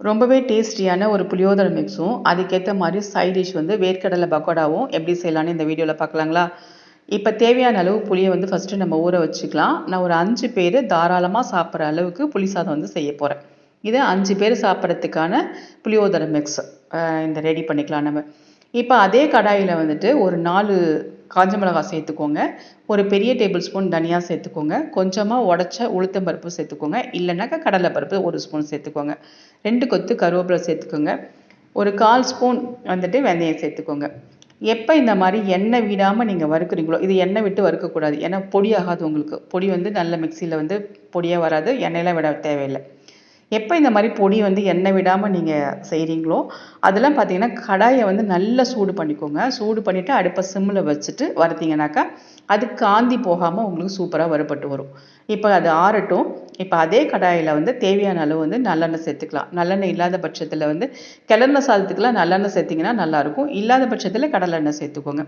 ரொம்பவே டேஸ்டியான ஒரு புளியோதரை மிக்ஸும் அதுக்கேற்ற மாதிரி சைட் டிஷ் வந்து வேர்க்கடலை பக்கோடாவும் எப்படி செய்யலான்னு இந்த வீடியோவில் பார்க்கலாங்களா? இப்போ தேவையான அளவு புளியை வந்து ஃபஸ்ட்டு நம்ம ஊற வச்சுக்கலாம். நான் ஒரு அஞ்சு பேர் தாராளமாக சாப்பிட்ற அளவுக்கு புளி சாதம் வந்து செய்ய போகிறேன் இது அஞ்சு பேர் சாப்பிட்றதுக்கான புளியோதரை மிக்ஸ் இந்த ரெடி பண்ணிக்கலாம் நம்ம. இப்போ அதே கடாயில் வந்துட்டு ஒரு நாலு காஞ்ச மிளகாய் சேர்த்துக்கோங்க. ஒரு பெரிய டேபிள் ஸ்பூன் தனியாக சேர்த்துக்கோங்க. கொஞ்சமாக உடச்ச உளுத்தம் பருப்பு சேர்த்துக்கோங்க. இல்லைனாக்கா கடலை பருப்பு ஒரு ஸ்பூன் சேர்த்துக்கோங்க. ரெண்டு கொத்து கருவேப்பிலை சேர்த்துக்கோங்க. ஒரு கால் ஸ்பூன் வந்துட்டு வெந்தயம் சேர்த்துக்கோங்க. எப்போ இந்த மாதிரி எண்ணெய் விடாமல் நீங்கள் வறுக்குறீங்களோ இது எண்ணெய் விட்டு வறுக்கக்கூடாது. ஏன்னா பொடி ஆகாது உங்களுக்கு. பொடி வந்து நல்ல மிக்சியில் வந்து பொடியாக வராது. எண்ணெயெலாம் விட தேவையில்லை. எப்போ இந்த மாதிரி பொடி வந்து எண்ணெய் விடாமல் நீங்கள் செய்கிறீங்களோ அதெல்லாம் பார்த்தீங்கன்னா கடாயை வந்து நல்லா சூடு பண்ணிக்கோங்க. சூடு பண்ணிவிட்டு அடுப்பை சிம்மில் வச்சுட்டு வறுத்தீங்கனாக்கா அது காந்தி போகாமல் உங்களுக்கு சூப்பராக வறுபட்டு வரும். இப்போ அது ஆறட்டும். இப்போ அதே கடாயில் வந்து தேவையான அளவு வந்து நல்லெண்ணெய் சேர்த்துக்கலாம். நல்லெண்ணெய் இல்லாத பட்சத்தில் வந்து கிளறின சாதத்துக்கெலாம் நல்லெண்ணெய் சேர்த்திங்கன்னா நல்லாயிருக்கும் இல்லாத பட்சத்தில் கடலெண்ணெய் சேர்த்துக்கோங்க.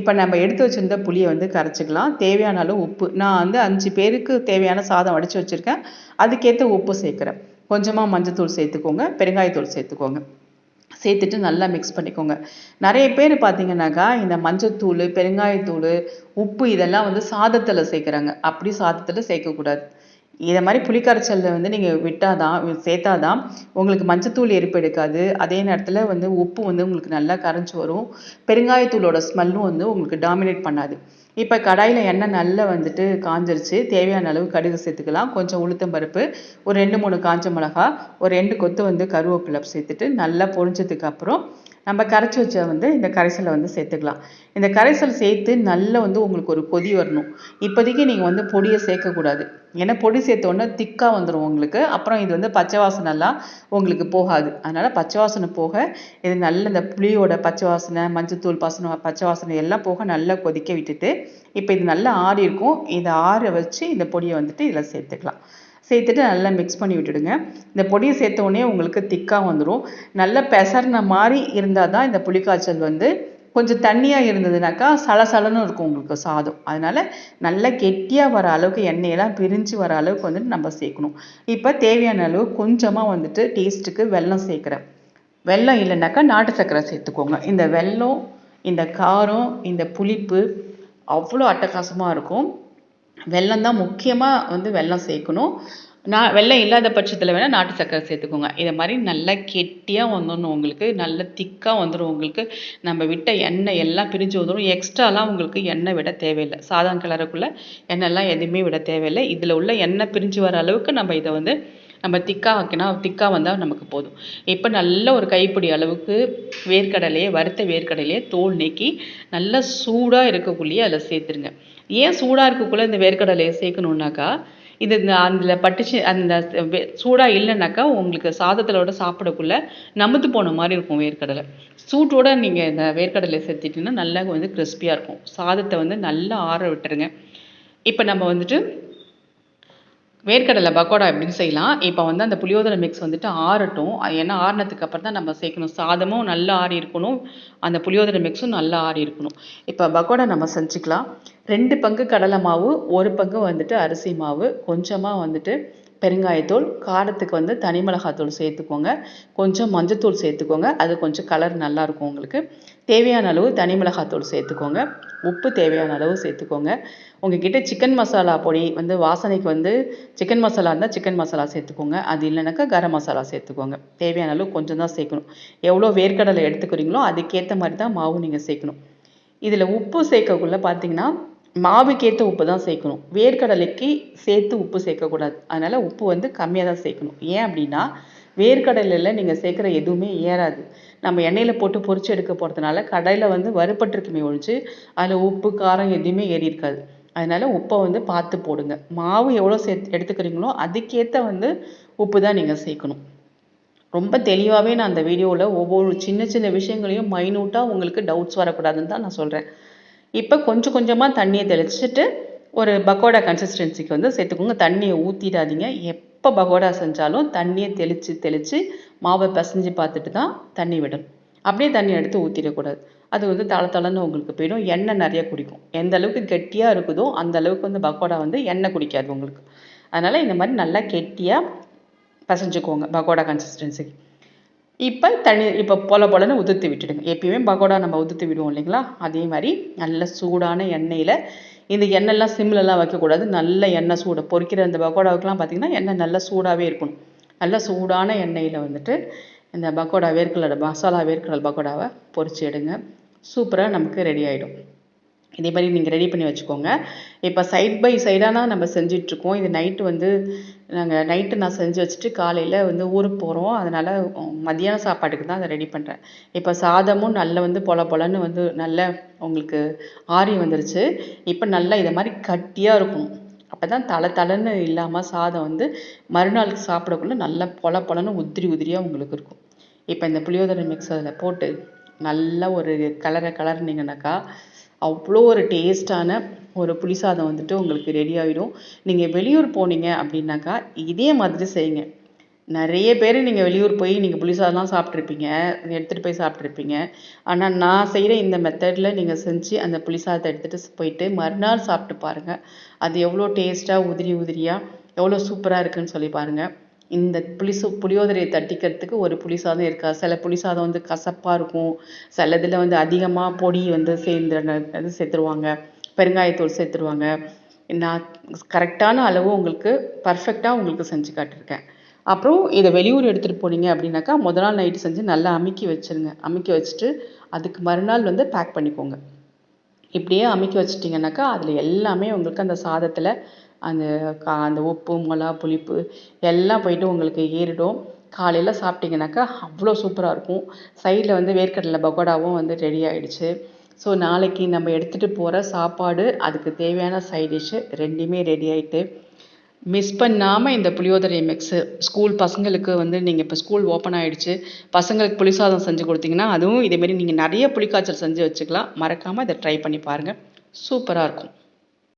இப்போ நம்ம எடுத்து வச்சுருந்த புளியை வந்து கரைச்சிக்கலாம். தேவையான அளவு உப்பு. நான் வந்து அஞ்சு பேருக்கு தேவையான சாதம் அடித்து வச்சுருக்கேன். அதுக்கேற்ற உப்பு சேர்க்குறேன். கொஞ்சமாக மஞ்சத்தூள் சேர்த்துக்கோங்க. பெருங்காயத்தூள் சேர்த்துக்கோங்க. சேர்த்துட்டு நல்லா மிக்ஸ் பண்ணிக்கோங்க. நிறைய பேர் பார்த்தீங்கன்னாக்கா இந்த மஞ்சத்தூள் பெருங்காயத்தூள் உப்பு இதெல்லாம் வந்து சாதத்தில் சேர்க்குறாங்க. அப்படி சாதத்தில் சேர்க்கக்கூடாது. இதை மாதிரி புளிக்கரைச்சலில் வந்து நீங்கள் விட்டால் தான் சேர்த்தா தான் உங்களுக்கு மஞ்சத்தூள் எரிப்பு எடுக்காது. அதே நேரத்தில் வந்து உப்பு வந்து உங்களுக்கு நல்லா கரைஞ்சி வரும். பெருங்காயத்தூளோட ஸ்மெல்லும் வந்து உங்களுக்கு டாமினேட் பண்ணாது. இப்போ கடாயில் எண்ணெய் நல்லா வந்துட்டு காஞ்சிருச்சு. தேவையான அளவு கடுகு சேர்த்துக்கலாம். கொஞ்சம் உளுத்தம் பருப்பு ஒரு ரெண்டு மூணு காஞ்ச மிளகா ஒரு ரெண்டு கொத்து வந்து கருவேப்பிலை சேர்த்துட்டு நல்லா பொரிஞ்சதுக்கு அப்புறம் நம்ம கரைச்சி வச்ச வந்து இந்த கரைசலை வந்து சேர்த்துக்கலாம். இந்த கரைசல் சேர்த்து நல்லா வந்து உங்களுக்கு ஒரு கொதி வரணும். இப்போதைக்கு நீங்கள் வந்து பொடியை சேர்க்கக்கூடாது. ஏன்னா பொடி சேர்த்தோன்னே திக்காக வந்துடும் உங்களுக்கு. அப்புறம் இது வந்து பச்சை வாசனைலாம் உங்களுக்கு போகாது. அதனால் பச்சை வாசனை போக இது நல்ல இந்த புளியோட பச்சை வாசனை மஞ்சத்தூள் பாசனம் பச்சை வாசனை எல்லாம் போக நல்லா கொதிக்க விட்டுட்டு இப்போ இது நல்லா ஆறி இருக்கும் இதை ஆற வச்சு இந்த பொடியை வந்துட்டு இதில் சேர்த்துக்கலாம். சேர்த்துட்டு நல்லா மிக்ஸ் பண்ணி விட்டுடுங்க. இந்த பொடியை சேர்த்த உடனே உங்களுக்கு திக்காக வந்துடும் நல்லா பெசர்ன மாதிரி இருந்தால் தான் இந்த புளிக்காய்ச்சல் வந்து கொஞ்சம் தண்ணியாக இருந்ததுனாக்கா சலசலன்னு இருக்கும் உங்களுக்கு சாதம். அதனால் நல்லா கெட்டியாக வர அளவுக்கு எண்ணெயெல்லாம் பிரிஞ்சு வர அளவுக்கு வந்துட்டு நம்ம சேர்க்கணும். இப்போ தேவையான அளவு கொஞ்சமாக வந்துட்டு டேஸ்ட்டுக்கு வெல்லம் சேர்க்குறேன். வெல்லம் இல்லைனாக்கா நாட்டு சர்க்கரை சேர்த்துக்கோங்க. இந்த வெல்லம் இந்த காரம் இந்த புளிப்பு அவ்வளோ அட்டகாசமாக இருக்கும். வெல்லம் தான் முக்கியமாக வந்து வெல்லம் சேர்க்கணும். நான் வெள்ளம் இல்லாத பட்சத்தில் வேணால் நாட்டு சர்க்கரை சேர்த்துக்கோங்க. இதை மாதிரி நல்லா கெட்டியாக வந்துடணும் உங்களுக்கு நல்ல திக்காக வந்துடும் உங்களுக்கு. நம்ம விட்ட எண்ணெய் எல்லாம் பிரிஞ்சு வந்துடும் எக்ஸ்ட்ராலாம் உங்களுக்கு எண்ணெய் விட தேவையில்லை. சாதம் கிளறக்குள்ளே எண்ணெய்லாம் எதுவுமே விட தேவையில்லை. இதில் உள்ள எண்ணெய் பிரிஞ்சு வர அளவுக்கு நம்ம இதை வந்து நம்ம திக்காக வைக்கணும். திக்காக வந்தால் நமக்கு போதும். இப்போ நல்ல ஒரு கைப்பிடி அளவுக்கு வேர்க்கடலையே வறுத்த வேர்க்கடலையே தோல் நீக்கி நல்லா சூடாக இருக்கக்குள்ளேயே அதில் சேர்த்துருங்க. ஏன் சூடாக இருக்கக்குள்ளே இந்த வேர்க்கடலையை சேர்க்கணுன்னாக்கா இது இந்த அதில் பட்டுச்சு அந்த சூடாக இல்லைனாக்கா உங்களுக்கு சாதத்திலோட சாப்பிடக்குள்ள நமுத்து போன மாதிரி இருக்கும் வேர்க்கடலை. சூட்டோட நீங்கள் இந்த வேர்க்கடலை சேர்த்திட்டிங்கன்னா நல்லா வந்து கிறிஸ்பியாக இருக்கும். சாதத்தை வந்து நல்லா ஆற விட்டுருங்க. இப்போ நம்ம வந்துட்டு வேர்க்கடலை பக்கோடா எப்படின்னு செய்யலாம்? இப்போ வந்து அந்த புளியோதரை மிக்ஸ் வந்துட்டு ஆறட்டும். ஏன்னா ஆறினதுக்கு அப்புறம் தான் நம்ம சேர்க்கணும். சாதமும் நல்லா ஆறி இருக்கணும். அந்த புளியோதரை மிக்ஸும் நல்லா ஆறி இருக்கணும். இப்போ பக்கோடா நம்ம செஞ்சுக்கலாம். ரெண்டு பங்கு கடலை மாவு ஒரு பங்கு வந்துட்டு அரிசி மாவு. கொஞ்சமாக வந்துட்டு பெருங்காயத்தூள் காரத்துக்கு வந்து தனி மிளகாத்தூள் சேர்த்துக்கோங்க. கொஞ்சம் மஞ்சத்தூள் சேர்த்துக்கோங்க. அது கொஞ்சம் கலர் நல்லாயிருக்கும் உங்களுக்கு. தேவையான அளவு தனி மிளகாத்தூள் சேர்த்துக்கோங்க. உப்பு தேவையான அளவு சேர்த்துக்கோங்க. உங்ககிட்ட சிக்கன் மசாலா பொடி வந்து வாசனைக்கு வந்து சிக்கன் மசாலா இருந்தால் சிக்கன் மசாலா சேர்த்துக்கோங்க. அது இல்லைனாக்கா கரம் மசாலா சேர்த்துக்கோங்க. தேவையான அளவு கொஞ்சம் தான் சேர்க்கணும். எவ்வளோ வேர்க்கடலை எடுத்துக்கிறீங்களோ அதுக்கேற்ற மாதிரி தான் மாவு நீங்கள் சேர்க்கணும். இதில் உப்பு சேர்க்கக்குள்ளே பார்த்தீங்கன்னா மாவுக்கேற்ற உப்பு தான் சேர்க்கணும். வேர்க்கடலைக்கு சேர்த்து உப்பு சேர்க்கக்கூடாது. அதனால் உப்பு வந்து கம்மியாக தான் சேர்க்கணும். ஏன் அப்படின்னா வேர்க்கடலையில் நீங்கள் சேர்க்குற எதுவுமே ஏறாது. நம்ம எண்ணெயில் போட்டு பொறிச்சு எடுக்க போகிறதுனால கடையில் வந்து வறுபட்டுருக்குமே ஒழிச்சு அதில் உப்பு காரம் எதுவுமே ஏறி இருக்காது. அதனால் உப்பை வந்து பார்த்து போடுங்க. மாவு எவ்வளோ சேர்த்து எடுத்துக்கிறீங்களோ அதுக்கேற்ற வந்து உப்பு தான் நீங்கள் சேர்க்கணும். ரொம்ப தெளிவாகவே நான் அந்த வீடியோவில் ஒவ்வொரு சின்ன சின்ன விஷயங்களையும் மைனூட்டாக உங்களுக்கு டவுட்ஸ் வரக்கூடாதுன்னு தான் நான் சொல்கிறேன் இப்போ கொஞ்சம் கொஞ்சமாக தண்ணியை தெளிச்சுட்டு ஒரு பக்கோடா கன்சிஸ்டன்சிக்கு வந்து சேர்த்துக்கோங்க. தண்ணியை ஊற்றிடாதீங்க எப்போ பக்கோடா செஞ்சாலும் தண்ணியை தெளித்து தெளித்து மாவை பிசைஞ்சு பார்த்துட்டு தான் தண்ணி விடணும். அப்படியே தண்ணி எடுத்து ஊற்றிடக்கூடாது அது வந்து தள தளன்னு உங்களுக்கு போயிடும். எண்ணெய் நிறைய குடிக்கும். எந்த அளவுக்கு கெட்டியாக இருக்குதோ அந்த அளவுக்கு வந்து பக்கோடா வந்து எண்ணெய் குடிக்காது உங்களுக்கு. அதனால் இந்த மாதிரி நல்லா கெட்டியாக பசைஞ்சுக்கோங்க பக்கோடா கன்சிஸ்டன்சிக்கு இப்போ தண்ணி இப்போ பொல பொலன்னு உதிர்த்து விட்டுடுங்க. எப்பயுமே பகோடா நம்ம உதிர்த்து விடுவோம் இல்லைங்களா? அதே மாதிரி நல்ல சூடான எண்ணெயில் இந்த எண்ணெய்லாம் சிம்லலாம் வைக்கக்கூடாது. நல்ல எண்ணெய் சூடு. பொறிக்கிற இந்த பகோடாவுக்குலாம் பார்த்தீங்கன்னா எண்ணெய் நல்லா சூடாகவே இருக்கணும். நல்ல சூடான எண்ணெயில் வந்துட்டு இந்த பக்கோடா வேர்க்கடலை மசாலா வேர்க்கடல் பக்கோடாவை பொறிச்சு எடுங்க. சூப்பராக நமக்கு ரெடி ஆகிடும் இதே மாதிரி நீங்கள் ரெடி பண்ணி வச்சுக்கோங்க. இப்போ சைட் பை சைடானா நம்ம செஞ்சிட்ருக்கோம் இது நைட்டு வந்து நாங்கள் நைட்டு நான் செஞ்சு வச்சுட்டு காலையில் வந்து ஊருக்கு போகிறோம் அதனால் மதியான சாப்பாட்டுக்கு தான் அதை ரெடி பண்ணுறேன் இப்போ சாதமும் நல்ல வந்து பொல பொலன்னு வந்து நல்ல உங்களுக்கு ஆறி வந்துருச்சு. இப்போ நல்லா இதை மாதிரி கட்டியாக இருக்கும் அப்போ தான் தலை தலைன்னு இல்லாமல் சாதம் வந்து மறுநாளுக்கு சாப்பிடக்குள்ள நல்லா பொல பொலன்னு உதிரி உதிரியாக உங்களுக்கு இருக்கும். இப்போ இந்த புளியோதரை மிக்ஸ் அதில் போட்டு நல்லா ஒரு கலரை கலர்னிங்கனாக்கா அவ்வளோ ஒரு டேஸ்டான ஒரு புளி சாதம் வந்துட்டு உங்களுக்கு ரெடி ஆகிடும் நீங்கள் வெளியூர் போனீங்க அப்படின்னாக்கா இதே மாதிரி செய்யுங்க. நிறைய பேர் நீங்கள் வெளியூர் போய் நீங்கள் புளி சாதம்லாம் சாப்பிட்ருப்பீங்க எடுத்துகிட்டு போய் சாப்பிட்ருப்பீங்க ஆனால் நான் செய்கிற இந்த மெத்தடில் நீங்கள் செஞ்சு அந்த புளி சாதத்தை எடுத்துகிட்டு போயிட்டு மறுநாள் சாப்பிட்டு பாருங்கள் அது எவ்வளோ டேஸ்ட்டாக உதிரி உதிரியாக எவ்வளோ சூப்பராக இருக்குன்னு சொல்லி பாருங்கள் இந்த புளிசு புளியோதரையை தட்டிக்கிறதுக்கு ஒரு புளி சாதம் இருக்கா? சில புளி சாதம் வந்து கசப்பாக இருக்கும். சில இதில் வந்து அதிகமாக பொடி வந்து சேர்ந்து இது சேர்த்துருவாங்க. பெருங்காயத்தூள் சேர்த்துருவாங்க. நான் கரெக்டான அளவு உங்களுக்கு பர்ஃபெக்டாக உங்களுக்கு செஞ்சு காட்டியிருக்கேன். அப்புறம் இதை வெளியூர் எடுத்துகிட்டு போனீங்க அப்படின்னாக்கா முதல் நாள் நைட்டு செஞ்சு நல்லா அமுக்கி வச்சுருங்க. அமுக்கி வச்சுட்டு அதுக்கு மறுநாள் வந்து பேக் பண்ணிக்கோங்க. இப்படியே அமுக்கி வச்சிட்டிங்கனாக்கா அதில் எல்லாமே உங்களுக்கு அந்த சாதத்தில் அந்த கா அந்த உப்பு மிளகா புளிப்பு எல்லாம் போயிட்டு உங்களுக்கு ஏறிடும். காலையில் சாப்பிட்டிங்கனாக்கா அவ்வளோ சூப்பராக இருக்கும். சைடில் வந்து வேர்க்கடலை பக்கோடாவும் வந்து ரெடி ஆகிடுச்சு ஸோ நாளைக்கு நம்ம எடுத்துகிட்டு போகிற சாப்பாடு அதுக்கு தேவையான சைட் டிஷ்ஷு ரெண்டுமே ரெடி ஆகிட்டு மிஸ் பண்ணாமல் இந்த புளியோதரை மிக்ஸு ஸ்கூல் பசங்களுக்கு வந்து நீங்கள் இப்போ ஸ்கூல் ஓப்பன் ஆகிடுச்சு பசங்களுக்கு புளிசாதம் செஞ்சு கொடுத்தீங்கன்னா அதுவும் இதேமாரி நீங்கள் நிறைய புளிக்காய்ச்சல் செஞ்சு வச்சுக்கலாம். மறக்காமல் இதை ட்ரை பண்ணி பாருங்கள் சூப்பராக இருக்கும்.